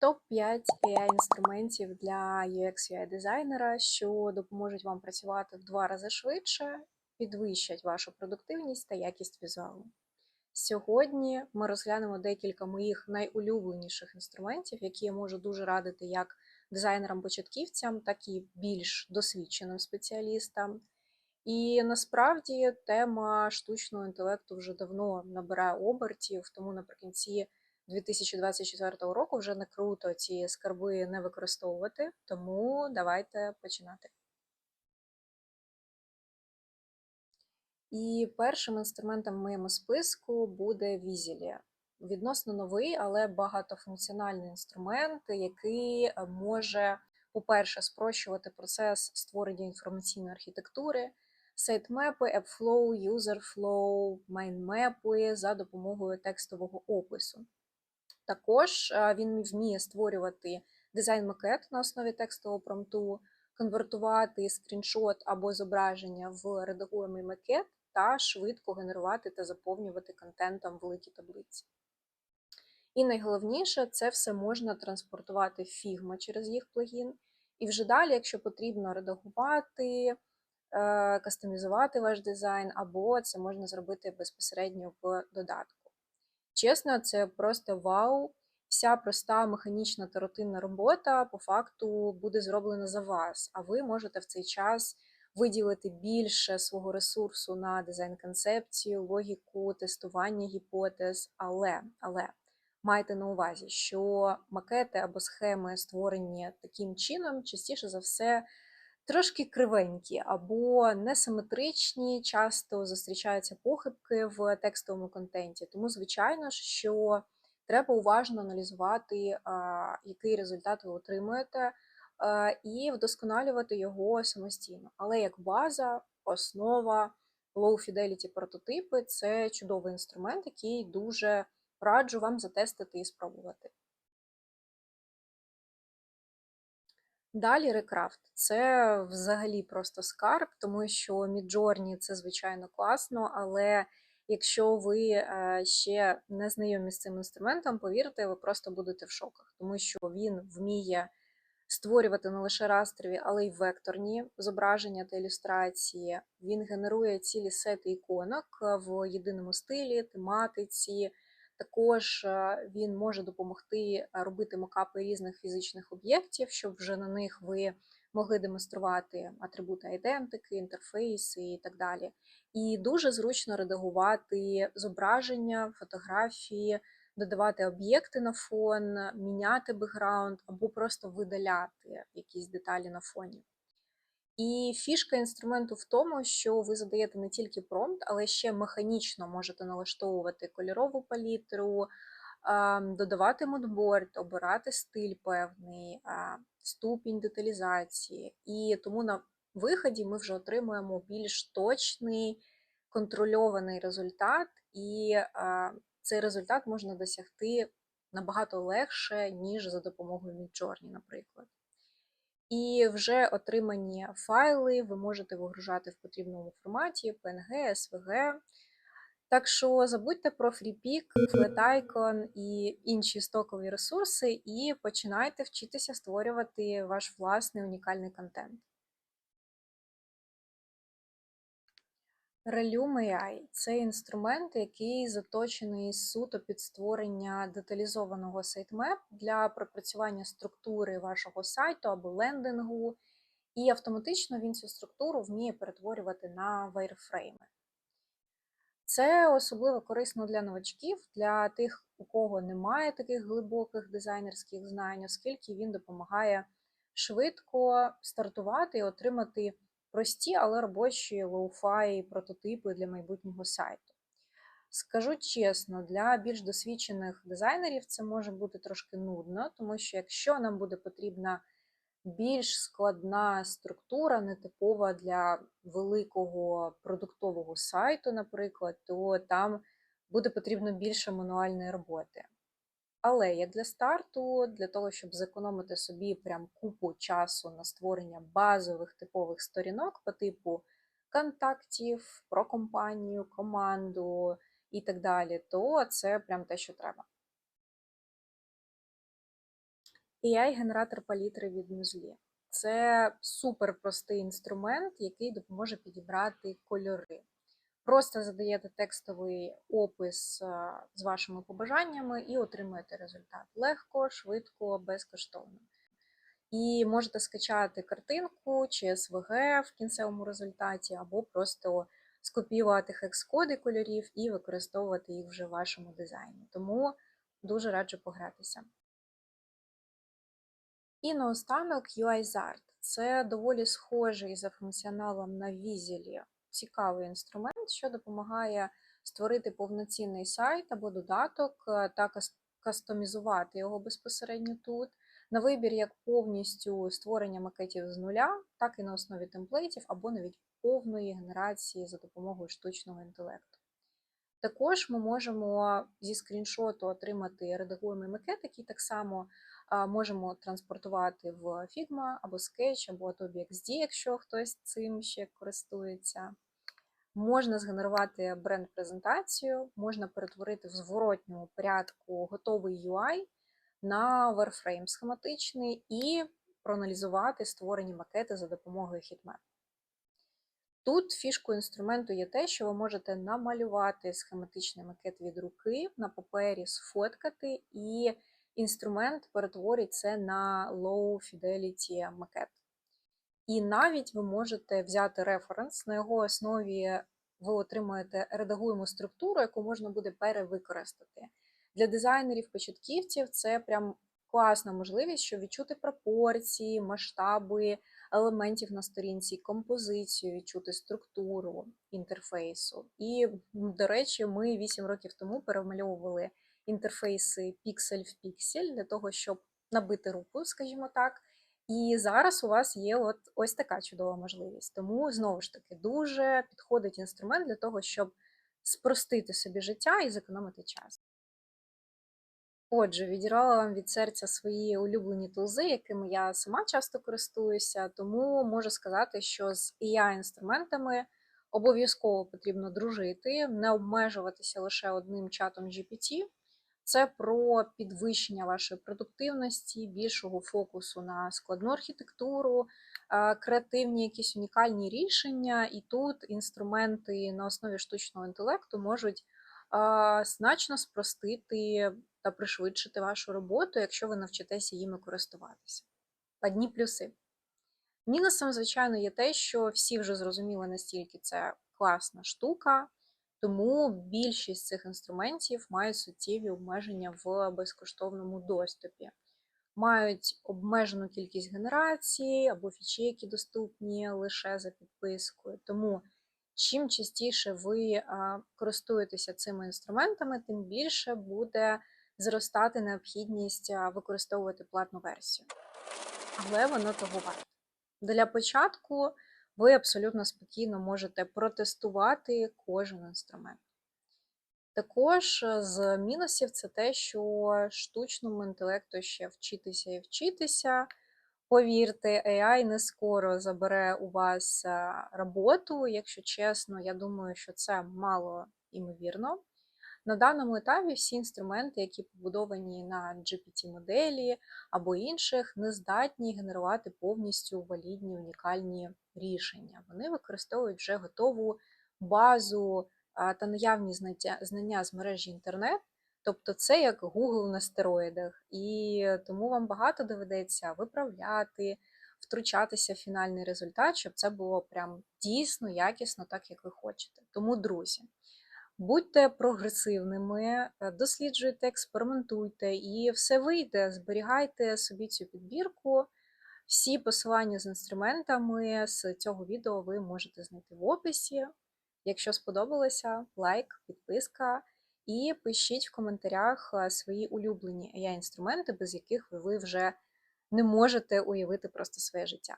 Топ-5 AI-інструментів для UX UI дизайнера, що допоможуть вам працювати в два рази швидше, підвищать вашу продуктивність та якість візуалу. Сьогодні ми розглянемо декілька моїх найулюбленіших інструментів, які я можу дуже радити як дизайнерам-початківцям, так і більш досвідченим спеціалістам. І насправді тема штучного інтелекту вже давно набирає обертів, тому наприкінці 2024 року вже не круто ці скарби не використовувати, тому давайте починати. І першим інструментом в моєму списку буде Візілі. Відносно новий, але багатофункціональний інструмент, який може, по-перше, спрощувати процес створення інформаційної архітектури, сайтмепи, AppFlow, UserFlow, майнмепи за допомогою текстового опису. Також він вміє створювати дизайн-макет на основі текстового промпту, конвертувати скріншот або зображення в редагуємий макет та швидко генерувати та заповнювати контентом великі таблиці. І найголовніше, це все можна транспортувати в Figma через їх плагін. І вже далі, якщо потрібно редагувати, е, кастомізувати ваш дизайн, або це можна зробити безпосередньо в додатку. Чесно, це просто вау. Вся проста механічна та рутинна робота по факту буде зроблена за вас, а ви можете в цей час виділити більше свого ресурсу на дизайн-концепцію, логіку, тестування гіпотез. Але, але майте на увазі, що макети або схеми, створені таким чином, частіше за все трошки кривенькі або несиметричні, часто зустрічаються похибки в текстовому контенті. Тому, звичайно що треба уважно аналізувати, який результат ви отримуєте, і вдосконалювати його самостійно. Але як база, основа, low fidelity прототипи це чудовий інструмент, який дуже раджу вам затестити і спробувати. Далі рекрафт це взагалі просто скарб, тому що Midjourney – це звичайно класно, але якщо ви е, ще не знайомі з цим інструментом, повірте, ви просто будете в шоках, тому що він вміє створювати не лише растрові, але й векторні зображення та ілюстрації. Він генерує цілі сети іконок в єдиному стилі, тематиці. Також е, він може допомогти е, робити мокапи різних фізичних об'єктів, щоб вже на них ви могли демонструвати атрибути айдентики, інтерфейси і так далі. І дуже зручно редагувати зображення, фотографії, додавати об'єкти на фон, міняти бекграунд або просто видаляти якісь деталі на фоні. І фішка інструменту в тому, що ви задаєте не тільки промпт, але ще механічно можете налаштовувати кольорову палітру, додавати модборд, обирати стиль певний, ступінь деталізації. І тому на виході ми вже отримуємо більш точний контрольований результат, і цей результат можна досягти набагато легше, ніж за допомогою Midjourney, наприклад. І вже отримані файли ви можете вигружати в потрібному форматі PNG, SVG. Так що забудьте про FreePic, FlatIcon і інші стокові ресурси, і починайте вчитися створювати ваш власний унікальний контент. Relume – це інструмент, який заточений суто під створення деталізованого сайтмеп для пропрацювання структури вашого сайту або лендингу, і автоматично він цю структуру вміє перетворювати на вайрфрейми. Це особливо корисно для новачків, для тих, у кого немає таких глибоких дизайнерських знань, оскільки він допомагає швидко стартувати і отримати прості, але робочі лоу-фай прототипи для майбутнього сайту. Скажу чесно, для більш досвідчених дизайнерів це може бути трошки нудно, тому що якщо нам буде потрібна більш складна структура, нетипова для великого продуктового сайту, наприклад, то там буде потрібно більше мануальної роботи. Але як для старту, для того, щоб зекономити собі прям купу часу на створення базових типових сторінок по типу контактів, про компанію, команду і так далі, то це прям те, що треба. AI-генератор палітри від Мюзлі. Це супер простий інструмент, який допоможе підібрати кольори. Просто задаєте текстовий опис з вашими побажаннями і отримуєте результат. Легко, швидко, безкоштовно. І можете скачати картинку чи SVG в кінцевому результаті, або просто скопіювати хекс-коди кольорів і використовувати їх вже в вашому дизайні. Тому дуже раджу погратися. І наостанок UiZart. Це доволі схожий за функціоналом на візілі цікавий інструмент, що допомагає створити повноцінний сайт або додаток е, та кастомізувати його безпосередньо тут. На вибір як повністю створення макетів з нуля, так і на основі темплейтів, або навіть повної генерації за допомогою штучного інтелекту. Також ми можемо зі скріншоту отримати редагуємий макет, який так само можемо транспортувати в Figma або Sketch, або Adobe XD, якщо хтось цим ще користується. Можна згенерувати бренд-презентацію, можна перетворити в зворотньому порядку готовий UI на Warframe схематичний і проаналізувати створені макети за допомогою Hitmap. Тут фішкою інструменту є те, що ви можете намалювати схематичний макет від руки на папері, сфоткати, і інструмент перетворить це на low fidelity макет. І навіть ви можете взяти референс, на його основі ви отримаєте редагуємо структуру, яку можна буде перевикористати. Для дизайнерів-початківців це прям класна можливість, щоб відчути пропорції, масштаби елементів на сторінці, композицію, відчути структуру інтерфейсу. І, до речі, ми 8 років тому перемальовували інтерфейси піксель в піксель для того, щоб набити руку, скажімо так. І зараз у вас є от ось така чудова можливість. Тому, знову ж таки, дуже підходить інструмент для того, щоб спростити собі життя і зекономити час. Отже, відірвала вам від серця свої улюблені тулзи, якими я сама часто користуюся, тому можу сказати, що з ai інструментами обов'язково потрібно дружити, не обмежуватися лише одним чатом GPT. Це про підвищення вашої продуктивності, більшого фокусу на складну архітектуру, креативні якісь унікальні рішення, і тут інструменти на основі штучного інтелекту можуть значно спростити та пришвидшити вашу роботу, якщо ви навчитеся їми користуватися. Одні плюси. Мінусом, звичайно, є те, що всі вже зрозуміли, настільки це класна штука. Тому більшість цих інструментів мають суттєві обмеження в безкоштовному доступі. Мають обмежену кількість генерацій або фічі, які доступні лише за підпискою. Тому чим частіше ви користуєтеся цими інструментами, тим більше буде зростати необхідність використовувати платну версію. Але воно того варте. Для початку ви абсолютно спокійно можете протестувати кожен інструмент. Також е, з мінусів це те, що штучному інтелекту ще вчитися і вчитися. Повірте, AI не скоро забере у вас е, роботу. Якщо чесно, я думаю, що це мало імовірно. На даному етапі всі інструменти, які побудовані на GPT-моделі або інших, не здатні генерувати повністю валідні унікальні рішення. Вони використовують вже готову базу та наявні знання з мережі інтернет. Тобто це як Google на стероїдах, і тому вам багато доведеться виправляти, втручатися в фінальний результат, щоб це було прям дійсно якісно, так як ви хочете. Тому, друзі, Будьте прогресивними, е, досліджуйте, експериментуйте і все вийде. Зберігайте собі цю підбірку. Всі посилання з інструментами з цього відео ви можете знайти в описі. Якщо сподобалося, лайк, підписка. І пишіть в коментарях е, свої улюблені AI-інструменти, без яких ви вже не можете уявити просто своє життя.